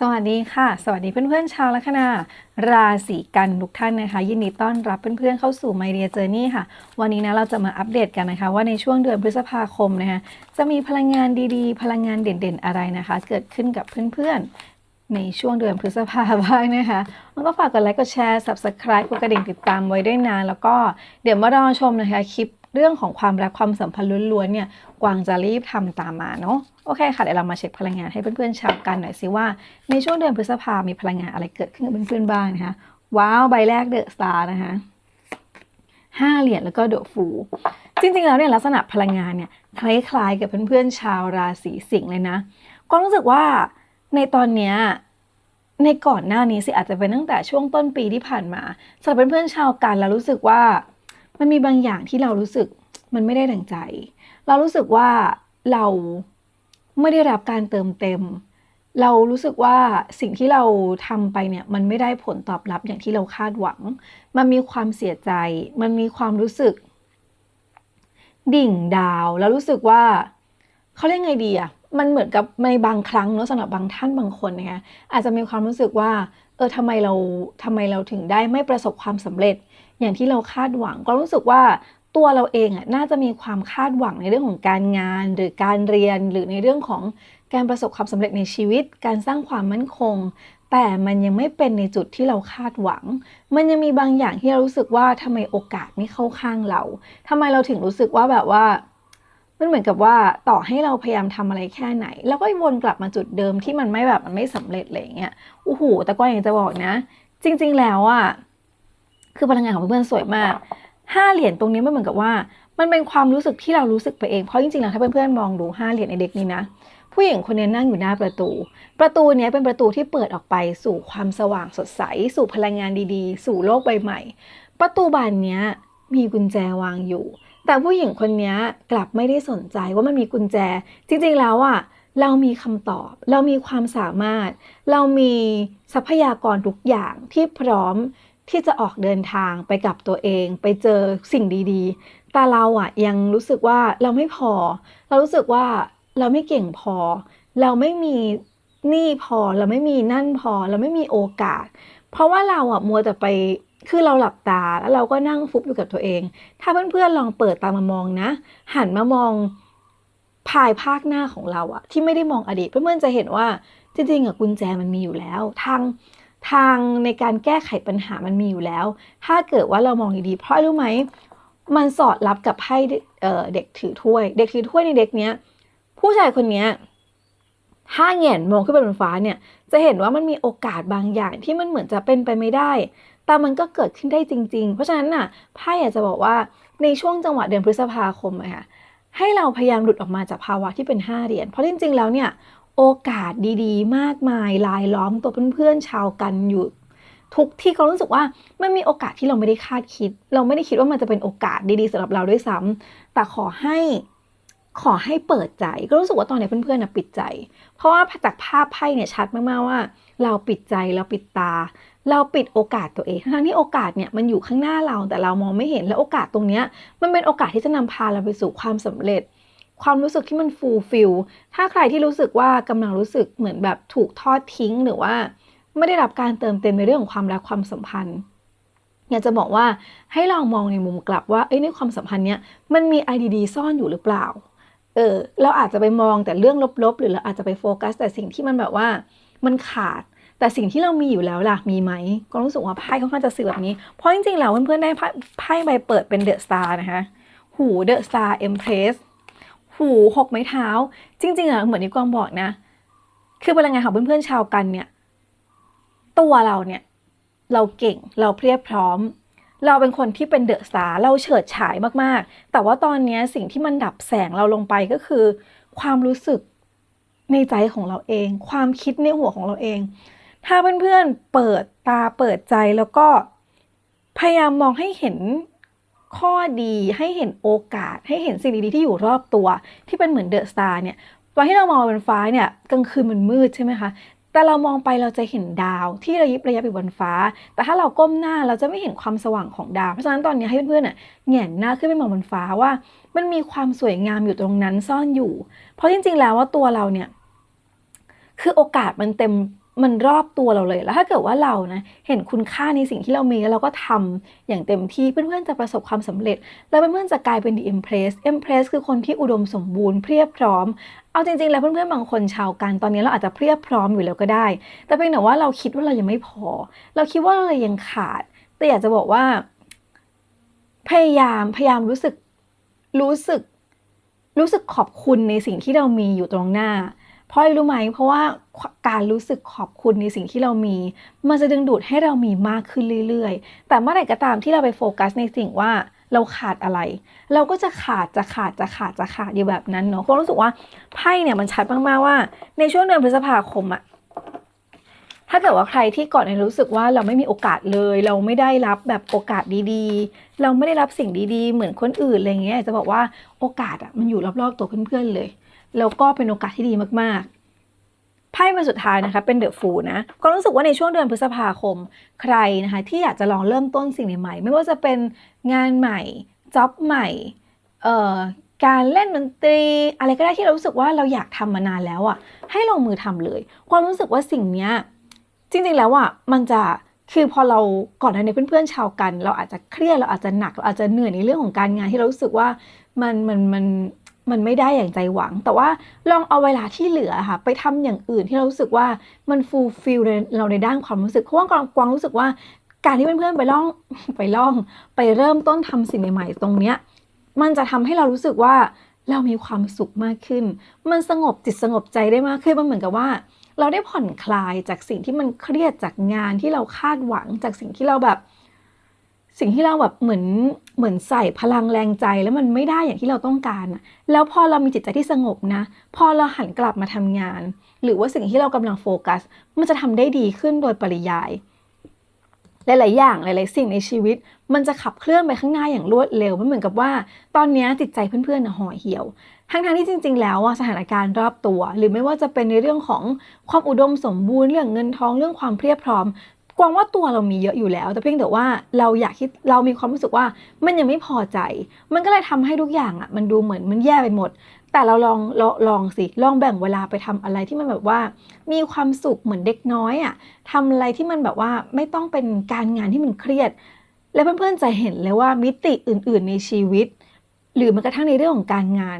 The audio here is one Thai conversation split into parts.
สวัสดีค่ะ สวัสดีเพื่อนๆชาวลัคนาราศีกันทุกท่านนะคะ ยินดีต้อนรับเพื่อนๆเข้าสู่ My Dear Journey ค่ะ วันนี้นะเราจะมาอัปเดตกันนะคะ ว่าในช่วงเดือนพฤษภาคมนะคะจะมีพลังงานดีๆ พลังงานเด่นๆอะไรนะคะ เกิดขึ้นกับเพื่อนๆ ในช่วงเดือนพฤษภาบ้างนะคะแล้วก็ฝากกดไลค์กดแชร์ Subscribe กดกระดิ่งติดตามไว้ด้วยนแล้วก็เดี๋ยวมารอชมนะคะคลิป เรื่องของความรักความสัมพันธ์ล้วนๆเนี่ยกวางจะรีบทำตามมาเนาะโอเคค่ะเดี๋ยวเรามาเช็คพลังงานให้เพื่อนๆชาวกันหน่อยสิว่า ในช่วงเดือนพฤษภามีพลังงานอะไรเกิดขึ้นกับเพื่อนๆบ้างนะคะว้าวใบแรกเดอะสตาร์นะคะห้าเหรียญแล้วก็เดอะฟูจริงๆแล้วเนี่ยลักษณะพลังงานเนี่ยคล้ายๆกับเพื่อนๆชาวราศีสิงห์เลยนะก็รู้สึกว่าในตอนเนี้ยในก่อนหน้านี้สิอาจจะเป็นตั้งแต่ช่วงต้นปีที่ผ่านมาสำหรับเพื่อนๆชาวกันแล้วรู้สึกว่า มันมีบางอย่างที่เรารู้สึกมันไม่ได้ดังใจ เรารู้สึกว่าเราไม่ได้รับการเติมเต็ม เรารู้สึกว่าสิ่งที่เราทำไปเนี่ยมันไม่ได้ผลตอบรับอย่างที่เราคาดหวัง มันมีความเสียใจ มันมีความรู้สึก ดิ่งดาว แล้วรู้สึกว่าเขาเรียกไงดีอะมันเหมือนกับในบางครั้งเนอะสำหรับบางท่านบางคนนะคะอาจจะมีความรู้สึกว่า เออทำไมเราทำไมเราถึงได้ไม่ประสบความสำเร็จ อย่างที่เราคาดหวังก็รู้สึกว่าตัวเราเองอะน่าจะมีความคาดหวังในเรื่องของการงาน หรือการเรียนหรือในเรื่องของการประสบความสำเร็จในชีวิต การสร้างความมั่นคง แต่มันยังไม่เป็นในจุดที่เราคาดหวัง มันยังมีบางอย่างที่เรารู้สึกว่าทำไมโอกาสไม่เข้าข้างเราทำไมเราถึงรู้สึกว่าแบบว่ามันเหมือนกับว่าต่อให้เราพยายามทำอะไรแค่ไหน แล้วก็วนกลับมาจุดเดิมที่มันไม่แบบมันไม่สำเร็จอะไรอย่างเงี้ยโอ้โหแต่ก็อยากจะบอกนะ จริง ๆ แล้วอะ คือพลังงานของเพื่อนๆสวยมากห้าเหรียญตรงนี้มันเหมือนกับว่า มันเป็นความรู้สึกที่เรารู้สึกไปเอง เพราะจริงๆแล้วถ้าเพื่อนๆมองดูห้าเหรียญในเด็กนี้นะ ผู้หญิงคนนี้นั่งอยู่หน้าประตู ประตูเนี้ยเป็นประตูที่เปิดออกไปสู่ความสว่างสดใส สู่พลังงานดีๆ สู่โลกใบใหม่ ประตูบานเนี้ยมีกุญแจวางอยู่ แต่ผู้หญิงคนนี้กลับไม่ได้สนใจว่ามันมีกุญแจ จริงๆแล้วอะเรามีคำตอบ เรามีความสามารถ เรามีทรัพยากรทุกอย่างที่พร้อม ที่จะออกเดินทางไปกับตัวเอง ไปเจอสิ่งดีๆ แต่เราอะยังรู้สึกว่าเราไม่พอ เรารู้สึกว่าเราไม่เก่งพอ เราไม่มีนี่พอ เราไม่มีนั่นพอ เราไม่มีโอกาส เพราะว่าเราอะมัวแต่ไปคือเราหลับตาแล้วเราก็นั่งฟุบอยู่กับตัวเอง ถ้าเพื่อนๆลองเปิดตามามองนะ หันมามองภายภาคหน้าของเราอะที่ไม่ได้มองอดีตเพื่อนๆจะเห็นว่าจริงๆอะกุญแจมันมีอยู่แล้วทาง ทางในการแก้ไขปัญหามันมีอยู่แล้ว ถ้าเกิดว่าเรามองดีๆ เพราะรู้ไหม มันสอดรับกับไพ่เด็กถือถ้วย เด็กถือถ้วยในเด็กเนี้ย ผู้ชายคนเนี้ยถ้าแงนมองขึ้นไปบนฟ้าเนี่ย จะเห็นว่ามันมีโอกาสบางอย่างที่มันเหมือนจะเป็นไปไม่ได้ แต่มันก็เกิดขึ้นได้จริง ๆ เพราะฉะนั้นน่ะไพ่อยากจะบอกว่าในช่วงจังหวะเดือนพฤษภาคมอะค่ะให้เราพยายามหลุดออกมาจากภาวะที่เป็นห้าเหรียญ เพราะจริงๆ แล้วเนี่ย โอกาสดีๆ มากมายลายล้อมตัวเพื่อนๆชาวกันอยู่ทุกที่เขารู้สึกว่ามันมีโอกาสที่เราไม่ได้คาดคิด เราไม่ได้คิดว่ามันจะเป็นโอกาสดีๆสำหรับเราด้วยซ้ำแต่ขอให้ขอให้เปิดใจ ก็รู้สึกว่าตอนนี้เพื่อนๆนะปิดใจ เพราะว่าจากภาพไพ่เนี่ยชัดมากๆว่า เราปิดใจเราปิดตา เราปิดโอกาสตัวเอง ทั้งที่โอกาสเนี่ยมันอยู่ข้างหน้าเราแต่เรามองไม่เห็นแล้วโอกาสตรงเนี้ยมันเป็นโอกาสที่จะนำพาเราไปสู่ความสำเร็จ ความรู้สึกที่มันฟูลฟิลถ้าใครที่รู้สึกว่ากำลังรู้สึกเหมือนแบบถูกทอดทิ้งหรือว่า ไม่ได้รับการเติมเต็มในเรื่องของความรักความสัมพันธ์อยากจะบอกว่าให้ลองมองในมุมกลับว่าเอ้ยในความสัมพันธ์เนี้ยมันมีไอดีๆซ่อนอยู่หรือเปล่าเออเราอาจจะไปมองแต่เรื่องลบๆ หรือเราอาจจะไปโฟกัส แต่สิ่งที่มันแบบว่ามันขาด แต่สิ่งที่เรามีอยู่แล้วล่ะมีไหมก็รู้สึกว่าไพ่ค่อนข้างจะสื่อแบบนี้ เพราะจริงๆแล้วเพื่อนๆได้ไพ่ใบเปิดเป็นเดอะสตาร์นะคะหูเดอะสตาร์เอ็มเพรส หูหกไม้เท้า จริงๆอะเหมือนที่กวางบอกนะ คือพลังงานของเพื่อนๆชาวกันเนี่ย ตัวเราเนี่ย เราเก่งเราเพียบพร้อม เราเป็นคนที่เป็นเดอะสตาร์เราเฉิดฉายมากๆ แต่ว่าตอนนี้สิ่งที่มันดับแสงเราลงไปก็คือ ความรู้สึกในใจของเราเอง ความคิดในหัวของเราเอง ถ้าเพื่อนๆเปิดตาเปิดใจแล้วก็พยายามมองให้เห็น ข้อดีให้เห็นโอกาสให้เห็นสิ่งดีๆที่อยู่รอบตัว ที่เป็นเหมือนเดอะสตาร์เนี่ยตอนที่เรามองบนฟ้าเนี่ยกลางคืนมันมืดใช่ไหมคะแต่เรามองไปเราจะเห็นดาวที่ระยิบระยับอยู่บนฟ้า แต่ถ้าเราก้มหน้าเราจะไม่เห็นความสว่างของดาว เพราะฉะนั้นตอนนี้ให้เพื่อนๆน่ะแหงนหน้าขึ้นไปมองบนฟ้าว่า มันมีความสวยงามอยู่ตรงนั้นซ่อนอยู่ เพราะจริงๆแล้วว่าตัวเราเนี่ยคือโอกาสมันเต็ม มันรอบตัวเราเลย แล้วถ้าเกิดว่าเรานะเห็นคุณค่าในสิ่งที่เรามีแล้วเราก็ทำอย่างเต็มที่เพื่อนๆจะประสบความสำเร็จ แล้วเพื่อนๆจะกลายเป็น the impress impress คือคนที่อุดมสมบูรณ์เพียบพร้อม เอาจริงๆ แล้วเพื่อนๆบางคนชาวกันตอนนี้เราอาจจะเพียบพร้อมอยู่แล้วก็ได้ แต่เพียงแต่ว่าเราคิดว่าเรายังไม่พอ เราคิดว่าเรายังขาด แต่อยากจะบอกว่า พยายามพยายามรู้สึกรู้สึก รู้สึกขอบคุณในสิ่งที่เรามีอยู่ตรงหน้า เพราะอะไรรู้ไหม เพราะว่าการรู้สึกขอบคุณในสิ่งที่เรามี มันจะดึงดูดให้เรามีมากขึ้นเรื่อยๆ แต่เมื่อไหร่ก็ตามที่เราไปโฟกัสในสิ่งว่าเราขาดอะไร เราก็จะขาดจะขาดจะขาดจะขาดอยู่แบบนั้นเนาะความรู้สึกว่าไพ่เนี่ยมันชัดมากๆว่า ในช่วงเดือนพฤษภาคมอะถ้าเกิดว่าใครที่ก่อนในยรู้สึกว่าเราไม่มีโอกาสเลย เราไม่ได้รับแบบโอกาสดีๆ เราไม่ได้รับสิ่งดีๆ เหมือนคนอื่นอะไรเงี้ยจะบอกว่าโอกาสอะมันอยู่รอบๆตัวเพื่อนๆเลย แล้วก็เป็นโอกาสที่ดีมากๆ ไพ่ใบสุดท้ายนะคะ เป็นเดอะฟูนะก็รู้สึกว่าในช่วงเดือนพฤษภาคม ใครนะคะ ที่อยากจะลองเริ่มต้นสิ่งใหม่ๆ ไม่ว่าจะเป็นงานใหม่ จ็อบใหม่เอ่อการเล่นดนตรี อะไรก็ได้ที่เรารู้สึกว่าเราอยากทำมานานแล้วอะ ให้ลงมือทำเลย ความรู้สึกว่าสิ่งเนี้ยจริงๆแล้วอะมันจะคือพอเราก่อนหน้านี้เพื่อนๆชาวกัน เราอาจจะเครียดเราอาจจะหนักเราอาจจะเหนื่อยในเรื่องของการงานที่เรารู้สึกว่ามันมันมัน มันไม่ได้อย่างใจหวัง แต่ว่าลองเอาเวลาที่เหลือค่ะ ไปทำอย่างอื่นที่เรารู้สึกว่ามันฟูลฟิลเราในด้านความรู้สึกเพราะว่ากวางกวางรู้สึกว่า การที่เพื่อนๆไปล่องไปล่อง ไปเริ่มต้นทำสิ่งใหม่ๆ ตรงเนี้ยมันจะทำให้เรารู้สึกว่าเรามีความสุขมากขึ้น มันสงบจิตสงบใจได้มากขึ้นมันเหมือนกับว่า เราได้ผ่อนคลายจากสิ่งที่มันเครียดจากงานที่เราคาดหวังจากสิ่งที่เราแบบ สิ่งที่เราแบบเหมือนเหมือนใส่พลังแรงใจแล้วมันไม่ได้อย่างที่เราต้องการอะแล้วพอเรามีจิตใจที่สงบนะ พอเราหันกลับมาทำงาน หรือว่าสิ่งที่เรากำลังโฟกัส มันจะทำได้ดีขึ้นโดยปริยาย หลาย ๆ อย่างหลาย ๆ สิ่งในชีวิต มันจะขับเคลื่อนไปข้างหน้าอย่างรวดเร็วมันเหมือนกับว่า ตอนนี้จิตใจเพื่อนๆนะห่อเหี่ยว ทั้ง ๆ ที่จริง ๆ แล้วอะสถานการณ์รอบตัว หรือไม่ว่าจะเป็นในเรื่องของความอุดมสมบูรณ์เรื่องเงินทองเรื่องความเพียบพร้อม กวางว่าตัวเรามีเยอะอยู่แล้ว แต่เพียงแต่ว่าเราอยากคิดเรามีความรู้สึกว่ามันยังไม่พอใจ มันก็เลยทำให้ทุกอย่างอะมันดูเหมือนมันแย่ไปหมด แต่เราลองลองลองสิลองแบ่งเวลาไปทำอะไรที่มันแบบว่า มีความสุขเหมือนเด็กน้อยอะทำอะไรที่มันแบบว่าไม่ต้องเป็นการงานที่มันเครียด และเพื่อนๆจะเห็นเลยว่ามิติอื่น ๆ ในชีวิต หรือแม้กระทั่งในเรื่องของการงาน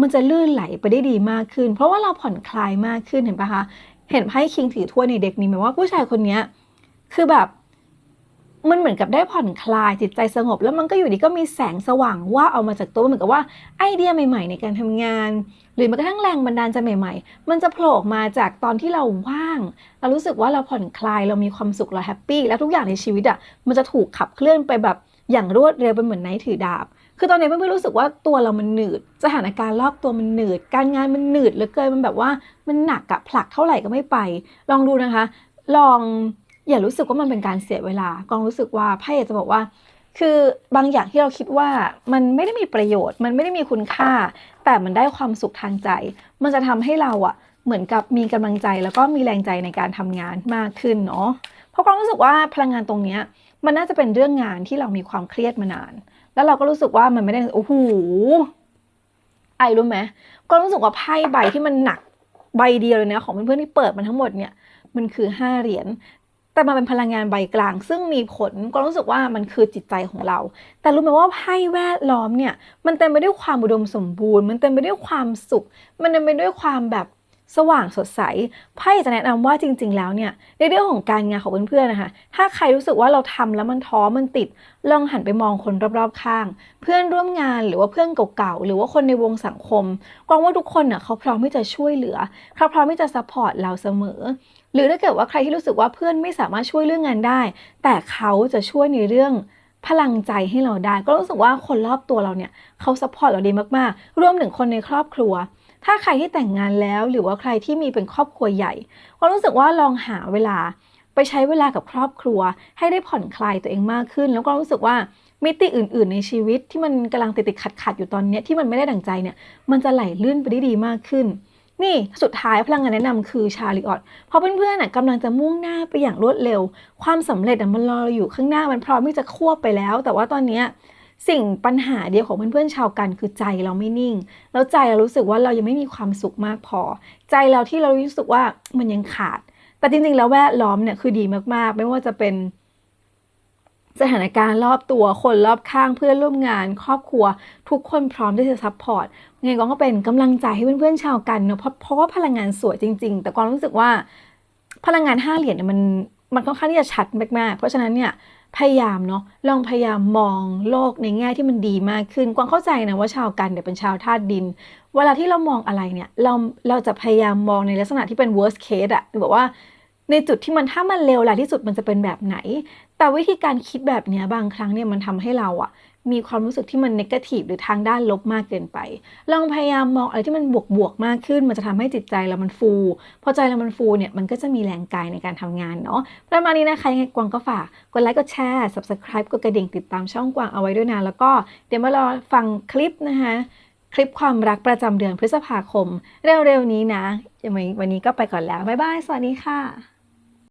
มันจะลื่นไหลไปได้ดีมากขึ้น เพราะว่าเราผ่อนคลายมากขึ้นเห็นปะคะเห็นไพ่คิงถือถ้วยในเด็กนี้ไหมว่าผู้ชายคนเนี้ย คือแบบ มันเหมือนกับได้ผ่อนคลายจิตใจสงบ แล้วมันก็อยู่ดีก็มีแสงสว่างว่าเอามาจากตัวเหมือนกับว่าไอเดียใหม่ๆ ในการทำงาน หรือแม้กระทั่งแรงบันดาลใจใหม่ ๆ มันจะโผล่ออกมาจากตอนที่เราว่าง เรารู้สึกว่าเราผ่อนคลายเรามีความสุขเราแฮปปี้แล้วทุกอย่างในชีวิตอะมันจะถูกขับเคลื่อนไปแบบอย่างรวดเร็วเป็นเหมือนไนท์ถือดาบ คือตอนนี้เพื่อนๆรู้สึกว่าตัวเรามันหนืด สถานการณ์รอบตัวมันหนืด การงานมันหนืดเหลือเกิน มันแบบว่ามันหนักอะผลักเท่าไหร่ก็ไม่ไป ลองดูนะคะ ลอง อย่ารู้สึกว่ามันเป็นการเสียเวลากองรู้สึกว่าไพ่จะบอกว่า คือบางอย่างที่เราคิดว่ามันไม่ได้มีประโยชน์ มันไม่ได้มีคุณค่า แต่มันได้ความสุขทางใจ มันจะทำให้เราอะเหมือนกับมีกำลังใจแล้วก็มีแรงใจในการทำงานมากขึ้นเนาะเพราะกองรู้สึกว่าพลังงานตรงเนี้ยมันน่าจะเป็นเรื่องงานที่เรามีความเครียดมานาน แล้วเราก็รู้สึกว่ามันไม่ได้โอ้โหไอรู้ไหมก็รู้สึกว่าไพ่ใบที่มันหนักใบเดียวเลยนะของเพื่อนๆที่เปิดมันทั้งหมดเนี่ยมันคือห้าเหรียญ แต่มันเป็นพลังงานใบกลาง ซึ่งมีผลก็รู้สึกว่ามันคือจิตใจของเรา แต่รู้ไหมว่าไพ่แวดล้อมเนี่ย มันเต็มไปด้วยความอุดมสมบูรณ์ มันเต็มไปด้วยความสุข มันเต็มไปด้วยความแบบสว่างสดใสไพ่จะแนะนำว่าจริง ๆ แล้วเนี่ยในเรื่องของการงานของเพื่อนๆนะคะถ้าใครรู้สึกว่าเราทำแล้วมันท้อมันติด ลองหันไปมองคนรอบๆข้าง เพื่อนร่วมงานหรือว่าเพื่อนเก่าๆหรือว่าคนในวงสังคมกวางว่าทุกคนเน่ะเขาพร้อมที่จะช่วยเหลือเขาพร้อมที่จะซัพพอร์ตเราเสมอ หรือถ้าเกิดว่าใครที่รู้สึกว่าเพื่อนไม่สามารถช่วยเรื่องงานได้ แต่เขาจะช่วยในเรื่องพลังใจให้เราได้ ก็รู้สึกว่าคนรอบตัวเราเนี่ยเขาซัพพอร์ตเราดีมากๆ รวมถึงคนในครอบครัว ถ้าใครที่แต่งงานแล้วหรือว่าใครที่มีเป็นครอบครัวใหญ่ ก็รู้สึกว่าลองหาเวลาไปใช้เวลากับครอบครัว ให้ได้ผ่อนคลายตัวเองมากขึ้น แล้วก็รู้สึกว่ามิติอื่น ๆ ในชีวิตที่มันกำลังติดติดขัดขัดๆอยู่ตอนนี้ที่มันไม่ได้ดั่งใจเนี่ยมันจะไหลลื่นไปได้ดีมากขึ้น นี่สุดท้ายพลังงานแนะนำคือชาลิออตเพราะเพื่อนๆน่ะกำลังจะมุ่งหน้าไปอย่างรวดเร็ว ความสำเร็จอะมันรอเราอยู่ข้างหน้ามันพร้อมที่จะควบไปแล้ว แต่ว่าตอนนี้สิ่งปัญหาเดียวของเพื่อนๆชาวกันคือใจเราไม่นิ่ง แล้วใจเรารู้สึกว่าเรายังไม่มีความสุขมากพอ ใจเราที่เรารู้สึกว่ามันยังขาด แต่จริงๆแล้วแวดล้อมเนี่ยคือดีมากๆ ไม่ว่าจะเป็น สถานการณ์รอบตัวคนรอบข้างเพื่อนร่วมงาน ครอบครัว ทุกคนพร้อมที่จะซัพพอร์ตไงก็เป็นกำลังใจให้เพื่อนๆชาวกันเนอะเพราะเพราะว่าพลังงานสวยจริง ๆ แต่กวางรู้สึกว่าพลังงานห้าเหรียญเนี่ยมันมันค่อนข้างที่จะชัดมากๆ เพราะฉะนั้นเนี่ยพยายามเนาะลองพยายามมองโลกในแง่ที่มันดีมากขึ้นกวางเข้าใจนะว่าชาวกันเนี่ยเป็นชาวธาตุดิน เวลาที่เรามองอะไรเนี่ยเราเราจะพยายามมองในลักษณะที่เป็น worst case อะหรือแบบว่าในจุดที่มันถ้ามันเลวร้ายที่สุดมันจะเป็นแบบไหน แต่วิธีการคิดแบบนี้บางครั้งเนี่ยมันทำให้เราอะมีความรู้สึกที่มันนกาทีฟหรือทางด้านลบมากเกินไป ลองพยายามมองอะไรที่มันบวกบวกๆมากขึ้น มันจะทำให้จิตใจเรามันฟู พอใจเรามันฟูเนี่ย มันก็จะมีแรงกายในการทำงานเนาะ ประมาณนี้นะคะยังไงกวางก็ฝาก กดไลค์ กดแชร์ subscribe กดกระดิ่งติดตามช่องกวางเอาไว้ด้วยนะ แล้วก็เดี๋ยวมารอฟังคลิปนะคะ คลิปความรักประจำเดือนพฤษภาคม เร็วๆนี้นะยังไงวันนี้ก็ไปก่อนแล้ว บ๊ายบาย สวัสดีค่ะ